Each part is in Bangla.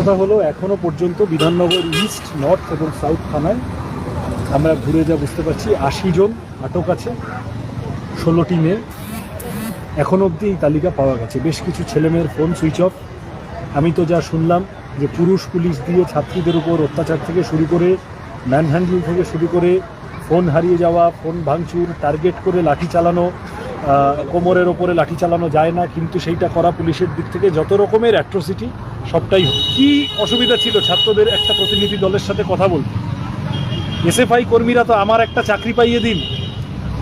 কথা হলো, এখনও পর্যন্ত বিধাননগর ইস্ট, নর্থ এবং সাউথ থানায় আমরা ঘুরে যা বুঝতে পারছি, আশি জন আটক আছে ষোলোটি মেয়ে এখন অবধি এই তালিকা পাওয়া গেছে। বেশ কিছু ছেলেমেয়ের ফোন সুইচ অফ। আমি তো যা শুনলাম যে পুরুষ পুলিশ দিয়ে ছাত্রীদের উপর অত্যাচার থেকে শুরু করে ম্যান হ্যান্ডেল থেকে শুরু করে ফোন হারিয়ে যাওয়া, ফোন ভাঙচুর টার্গেট করে লাঠি চালানো কোমরের ওপরে লাঠি চালানো যায় না, কিন্তু সেইটা করা পুলিশের দিক থেকে যত রকমের অ্যাট্রোসিটি সবটাই। কি অসুবিধা ছিল? ছাত্রদের একটা প্রতিনিধি দলের সাথে কথা বলতে। এসএফআই কর্মীরা তো আমার একটা চাকরি পাইয়ে দিন,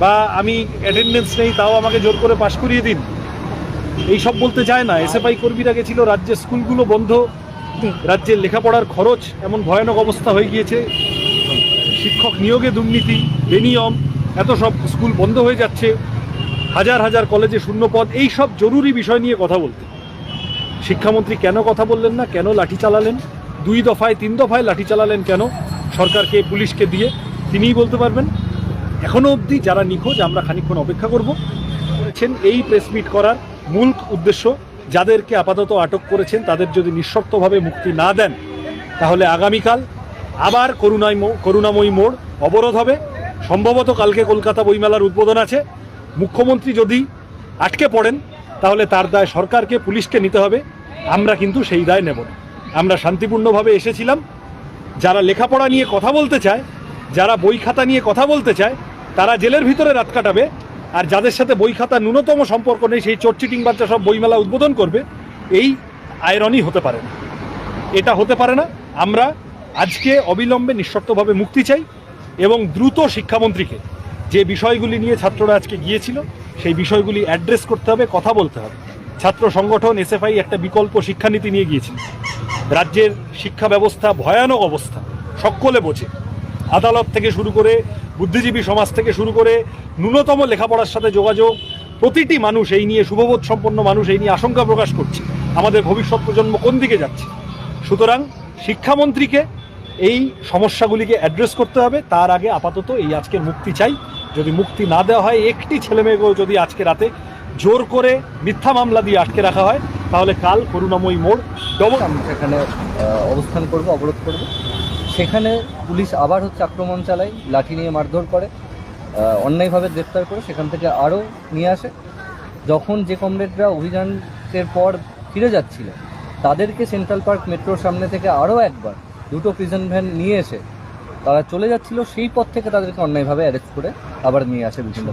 বা আমি অ্যাটেন্ডেন্স নেই, তাও আমাকে জোর করে পাশ করিয়ে দিন। এই সব বলতে চায় না। এসএফআই কর্মীরা গেছিল, রাজ্যের স্কুলগুলো বন্ধ, রাজ্যের লেখাপড়ার খরচ, এমন ভয়ানক অবস্থা হয়ে গিয়েছে। শিক্ষক নিয়োগে দুর্নীতি, বেনিয়ম, এত সব স্কুল বন্ধ হয়ে যাচ্ছে। হাজার হাজার কলেজে শূন্য পদ এই সব জরুরি বিষয় নিয়ে কথা বলতে। শিক্ষামন্ত্রী কেন কথা বললেন না? কেন লাঠি চালালেন? দুই দফায়, তিন দফায় লাঠি চালালেন কেন? সরকারকে, পুলিশকে দিয়ে তিনিই বলতে পারবেন? এখনও অবধি যারা নিখোঁজ, আমরা খানিকক্ষণ অপেক্ষা করব। করেছেন এই প্রেস মিট করার মূল উদ্দেশ্য, যাদেরকে আপাতত আটক করেছেন, তাদের যদি নিঃশর্তভাবে মুক্তি না দেন, তাহলে আগামীকাল আবার করুণায় করুণাময়ী মোড় অবরোধ হবে। সম্ভবত কালকে কলকাতা বইমেলার উদ্বোধন আছে। মুখ্যমন্ত্রী যদি আটকে পড়েন, তাহলে তার দায় সরকারকে, পুলিশকে নিতে হবে। আমরা কিন্তু সেই দায় নেব না। আমরা শান্তিপূর্ণভাবে এসেছিলাম। যারা লেখাপড়া নিয়ে কথা বলতে চায়, যারা বই খাতা নিয়ে কথা বলতে চায়, তারা জেলের ভিতরে রাত কাটাবে। আর যাদের সাথে বই খাতা ন্যূনতম সম্পর্ক নেই, সেই চোরচিটিং বাচ্চা সব বইমেলা উদ্বোধন করবে, এই আয়রনই হতে পারে না। এটা হতে পারে না। আমরা আজকে অবিলম্বে নিঃশর্তভাবে মুক্তি চাই এবং দ্রুত শিক্ষামন্ত্রীকে যে বিষয়গুলি নিয়ে ছাত্ররা আজকে গিয়েছিল, সেই বিষয়গুলি অ্যাড্রেস করতে হবে, কথা বলতে হবে। ছাত্র সংগঠন এসএফআই একটা বিকল্প শিক্ষানীতি নিয়ে গিয়েছিল। রাজ্যের শিক্ষা ব্যবস্থা ভয়ানক অবস্থা, সকলে বোঝে। আদালত থেকে শুরু করে, বুদ্ধিজীবী সমাজ থেকে শুরু করে, ন্যূনতম লেখাপড়ার সাথে যোগাযোগ, প্রতিটি মানুষ এই নিয়ে, শুভবোধ সম্পন্ন মানুষ এই নিয়ে আশঙ্কা প্রকাশ করছে, আমাদের ভবিষ্যৎ প্রজন্ম কোন দিকে যাচ্ছে? সুতরাং শিক্ষামন্ত্রীকে এই সমস্যাগুলিকে অ্যাড্রেস করতে হবে, তার আগে আপাতত এই আজকের মুক্তি চাই। যদি মুক্তি না দেওয়া হয়, একটি ছেলেমেয়েকেও যদি আজকে রাতে জোর করে মিথ্যা মামলা দিয়ে আটকে রাখা হয়, তাহলে কাল করুণাময়ী মোড় ডবল আমরা সেখানে অবস্থান করব, অবরোধ করব। সেখানে পুলিশ আবার হচ্ছে আক্রমণ চালায়, লাঠি নিয়ে মারধর করে অন্যায়ভাবে গ্রেপ্তার করে সেখান থেকে আরও নিয়ে আসে। যখন যে কমরেডরা অভিযানের পর ফিরে যাচ্ছিল, তাদেরকে সেন্ট্রাল পার্ক মেট্রোর সামনে থেকে আরও একবার দুটো প্রিজন ভ্যান নিয়ে এসে তারা চলে যাচ্ছিল সেই পথ থেকে তাদেরকে অন্যায়ভাবে অ্যারেস্ট করে আবার নিয়ে আসে বিভিন্ন